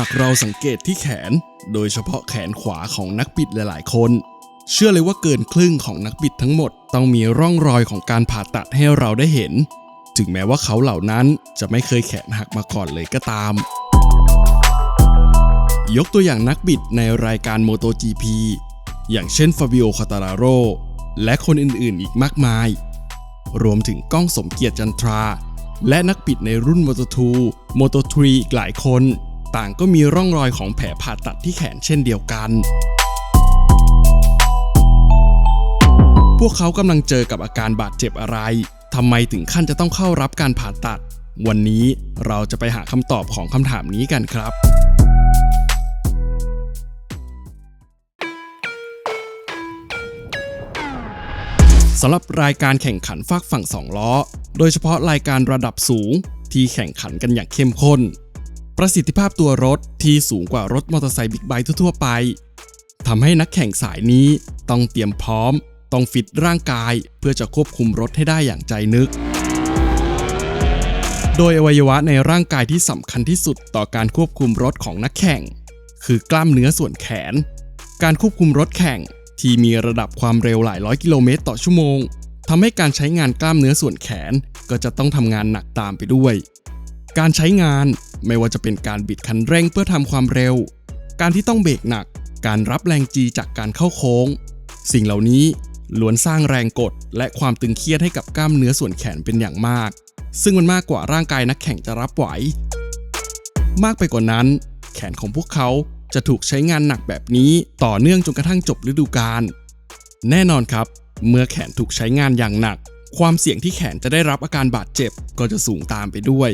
ากเราสังเกตที่แขน โดยเฉพาะแขนขวาของนักบิดหลาย ๆ คน เชื่อเลยว่าเกินครึ่งของนักบิดทั้งหมดต้องมีร่องรอยของการผ่าตัดให้เราได้เห็น ถึงแม้ว่าเขาเหล่านั้นจะไม่เคยแขนหักมาก่อนเลยก็ตาม ยกตัวอย่างนักบิดในรายการ MotoGP อย่างเช่นฟาบิโอคาตาราโรและคนอื่นๆ อีกมากมาย รวมถึงก้องสมเกียรติจันทรา และนักบิดในรุ่น Moto2 Moto3 อีกหลายคน ต่างก็มีร่องรอยของแผลผ่าตัดที่แขนเช่นเดียวกัน พวกเขากำลังเจอกับอาการบาดเจ็บอะไรทำไมถึงขั้นจะต้องเข้ารับการผ่าตัด วันนี้เราจะไปหาคำตอบของคำถามนี้กันครับสำหรับรายการแข่งขันฝากฝั่งสองล้อ โดยเฉพาะรายการระดับสูงที่แข่งขันกันอย่างเข้มข้น ประสิทธิภาพตัวรถที่สูงกว่ารถมอเตอร์ไซค์บิ๊กไบค์ทั่วๆไปทำให้นักแข่งสายนี้ต้องเตรียมพร้อม ต้องฟิตร่างกายเพื่อจะควบคุมรถให้ได้อย่างใจนึก โดยอวัยวะในร่างกายที่สำคัญที่สุดต่อการควบคุมรถของนักแข่ง คือกล้ามเนื้อส่วนแขน การควบคุมรถแข่งที่มีระดับความเร็วหลายร้อยกิโลเมตรต่อชั่วโมงทำให้การใช้งานกล้ามเนื้อส่วนแขนก็จะต้องทำงานหนักตามไปด้วย การใช้งาน ไม่ว่าจะเป็นการบิดคันเร่งเพื่อทำความเร็ว การที่ต้องเบรกหนัก การรับแรงจีจากการเข้าโค้ง สิ่งเหล่านี้ล้วนสร้างแรงกดและความตึงเครียดให้กับกล้ามเนื้อส่วนแขนเป็นอย่างมาก ซึ่งมันมากกว่าร่างกายนักแข่งจะรับไหว มากไปกว่านั้น แขนของพวกเขาจะถูกใช้งานหนักแบบนี้ต่อเนื่องจนกระทั่งจบฤดูกาลแน่นอนครับ เมื่อแขนถูกใช้งานอย่างหนัก ความเสี่ยงที่แขนจะได้รับอาการบาดเจ็บก็จะสูงตามไปด้วย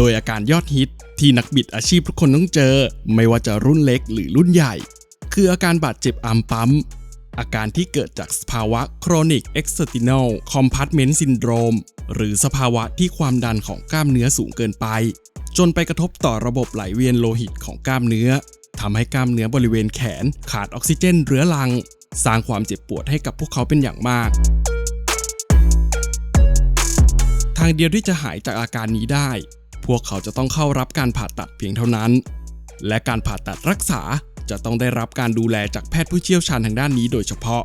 โดยอาการยอดฮิตที่นักบิดอาชีพทุกคนต้องเจอ ไม่ว่าจะรุ่นเล็กหรือรุ่นใหญ่ คืออาการบาดเจ็บอัมปั๊ม อาการที่เกิดจากสภาวะ chronic external compartment syndrome หรือสภาวะที่ความดันของกล้ามเนื้อสูงเกินไป จนไปกระทบต่อระบบไหลเวียนโลหิตของกล้ามเนื้อทำให้กล้ามเนื้อบริเวณแขนขาดออกซิเจนเรื้อรัง สร้างความเจ็บปวดให้กับพวกเขาเป็นอย่างมากทางเดียวที่จะหายจากอาการนี้ได้ พวกเขาจะต้องเข้ารับการผ่าตัดเพียงเท่านั้น และการผ่าตัดรักษาจะต้องได้รับการดูแลจากแพทย์ผู้เชี่ยวชาญทางด้านนี้โดยเฉพาะ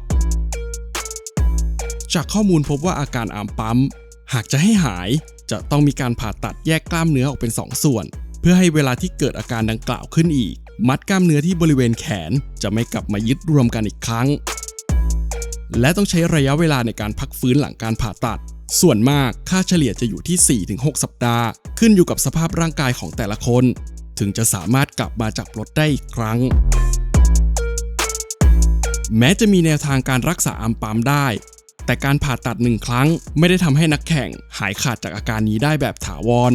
จากข้อมูลพบว่าอาการอามปั๊ม หากจะให้หายจะต้องมีการผ่าตัดแยกกล้ามเนื้อออกเป็น 2 ส่วน เพื่อให้เวลาที่เกิดอาการดังกล่าวขึ้นอีก มัดกล้ามเนื้อที่บริเวณแขนจะไม่กลับมายึดรวมกันอีกครั้ง และต้องใช้ระยะเวลาในการพักฟื้นหลังการผ่าตัด ส่วนมากค่าเฉลี่ยจะอยู่ที่ 4-6 สัปดาห์ ขึ้นอยู่กับสภาพร่างกายของแต่ละคน ถึงจะสามารถกลับมาจับรถได้อีกครั้ง แม้จะมีแนวทางการรักษาอัมปามได้ แต่การผ่าตัดหนึ่งครั้ง ไม่ได้ทำให้นักแข่งหายขาดจากอาการนี้ได้แบบถาวร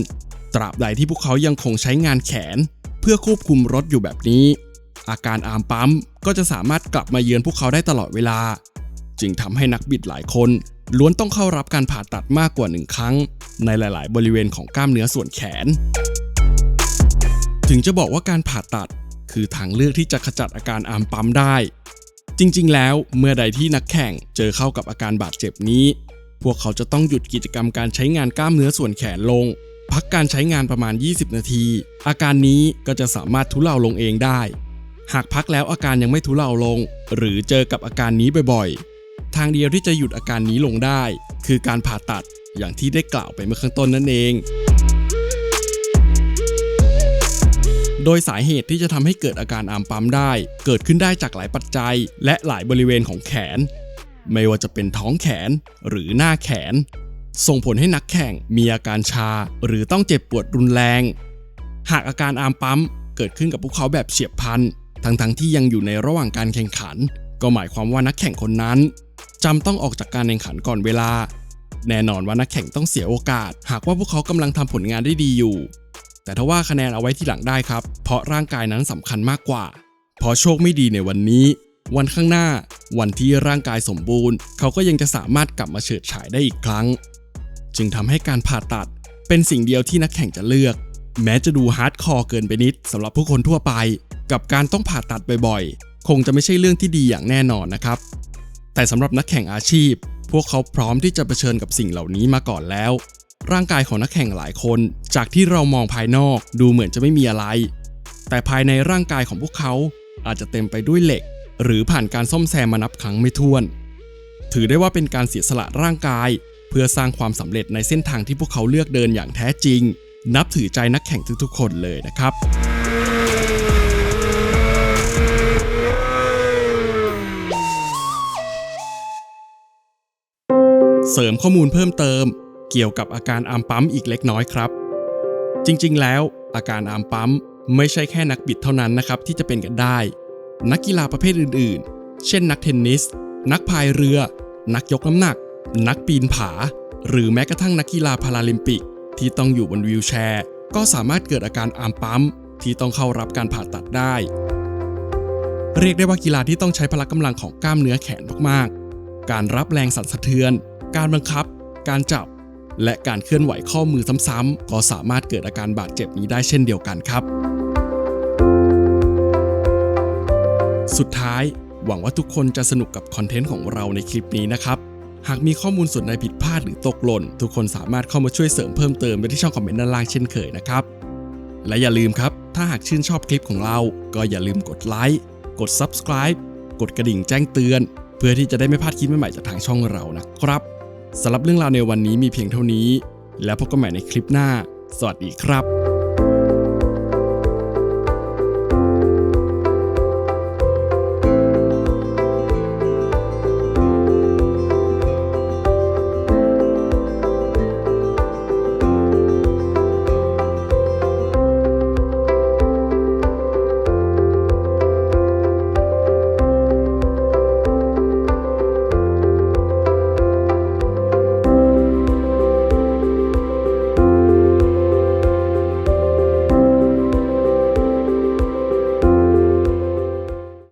ตราบใดที่พวกเขายังคงใช้งานแขน เพื่อควบคุมรถอยู่แบบนี้ อาการอามปั๊มก็จะสามารถกลับมาเยือนพวกเขาได้ตลอดเวลา จึงทำให้นักบิดหลายคนล้วนต้องเข้ารับการผ่าตัดมากกว่าหนึ่งครั้ง ในหลาย ๆ บริเวณของกล้ามเนื้อส่วนแขน ถึงจะบอกว่าการผ่าตัดคือทางเลือกที่จะขจัดอาการอามปั๊มได้ จริง ๆ แล้วเมื่อใดที่นักแข่งเจอเข้ากับอาการบาดเจ็บนี้ พวกเขาจะต้องหยุดกิจกรรมการใช้งานกล้ามเนื้อส่วนแขนลง พักการใช้งานประมาณ 20 นาที อาการนี้ก็จะสามารถทุเลาลงเองได้ หากพักแล้วอาการยังไม่ทุเลาลง หรือเจอกับอาการนี้บ่อย ทางเดียวที่จะหยุดอาการนี้ลงได้ คือการผ่าตัดอย่างที่ได้กล่าวไปเมื่อข้างต้นนั่นเอง โดยสาเหตุที่จะทำให้เกิดอาการอามปั๊มได้ เกิดขึ้นได้จากหลายปัจจัย และหลายบริเวณของแขน ไม่ว่าจะเป็นท้องแขนหรือหน้าแขน ส่งผลให้นักแข่งมีอาการชา หรือต้องเจ็บปวดรุนแรง หากอาการอามปั๊มเกิดขึ้นกับพวกเขาแบบเฉียบพลันทั้งๆทที่ยังอยู่ในระหว่างการแข่งขัน ก็หมายความว่านักแข่งคนนั้น จำต้องออกจากการแข่งขันก่อนเวลา แน่นอนว่านักแข่งต้องเสียโอกาส หากว่าพวกเขากำลังทำผลงานได้ดีอยู่ แต่ถ้าว่าคะแนนเอาไว้ที่หลังได้ครับ เพราะร่างกายนั้นสำคัญมากกว่า พอโชคไม่ดีในวันนี้ วันข้างหน้า วันที่ร่างกายสมบูรณ์ เขาก็ยังจะสามารถกลับมาเฉิดฉายได้อีกครั้ง จึงทำให้การผ่าตัด เป็นสิ่งเดียวที่นักแข่งจะเลือก แม้จะดูฮาร์ดคอร์เกินไปนิดสำหรับผู้คนทั่วไป กับการต้องผ่าตัดบ่อยๆ คงจะไม่ใช่เรื่องที่ดีอย่างแน่นอนนะครับ แต่สำหรับนักแข่งอาชีพ พวกเขาพร้อมที่จะเผชิญกับสิ่งเหล่านี้มาก่อนแล้ว ร่างกายของนักแข่งหลายคนจจากที่เรามองภายนอกดูเหมือนจะไม่มีอะไร แต่ภายในร่างกายของพวกเขาอาจจะเต็มไปด้วยเหล็ก หรือผ่านการซ่อมแซมมานับครั้งไม่ถ้วน ถือได้ว่าเป็นการเสียสละร่างกาย เพื่อสร้างความสำเร็จในเส้นทางที่พวกเขาเลือกเดินอย่างแท้จริง นับถือใจนักแข่งทุกๆคนเลยนะครับ สริมข้อมูลเพิ่มเติม เกี่ยวกับอาการอามปั๊มอีกเล็กน้อยครับ จริงๆ แล้วอาการอามปั๊มไม่ใช่แค่นักบิดเท่านั้นนะครับที่จะเป็นกันได้ นักกีฬาประเภทอื่นๆ เช่นนักเทนนิส นักพายเรือ นักยกน้ำหนัก นักปีนผา หรือแม้กระทั่งนักกีฬาพาราลิมปิก ที่ต้องอยู่บนวีลแชร์ ก็สามารถเกิดอาการอามปั๊มที่ต้องเข้ารับการผ่าตัดได้ เรียกได้ว่ากีฬาที่ต้องใช้พละกำลังของกล้ามเนื้อแขนมากๆ การรับแรงสั่นสะเทือน การบังคับ การจับ และการเคลื่อนไหวข้อมือซ้ำๆก็สามารถเกิดอาการบาดเจ็บนี้ได้เช่นเดียวกันครับ สุดท้าย หวังว่าทุกคนจะสนุกกับคอนเทนต์ของเราในคลิปนี้นะครับหากมีข้อมูลส่วนใดผิดพลาดหรือตกหล่น ทุกคนสามารถเข้ามาช่วยเสริมเพิ่มเติมได้ที่ช่องคอมเมนต์ด้านล่างเช่นเคยนะครับ และอย่าลืมครับ ถ้าหากชื่นชอบคลิปของเรา ก็อย่าลืมกดไลค์กด Subscribe กดกระดิ่งแจ้งเตือน เพื่อที่จะได้ไม่พลาดคลิปใหม่ๆจากทางช่องเรานะครับ สำหรับเรื่องราวในวันนี้มีเพียงเท่านี้ แล้วพบกันใหม่ในคลิปหน้า สวัสดีครับ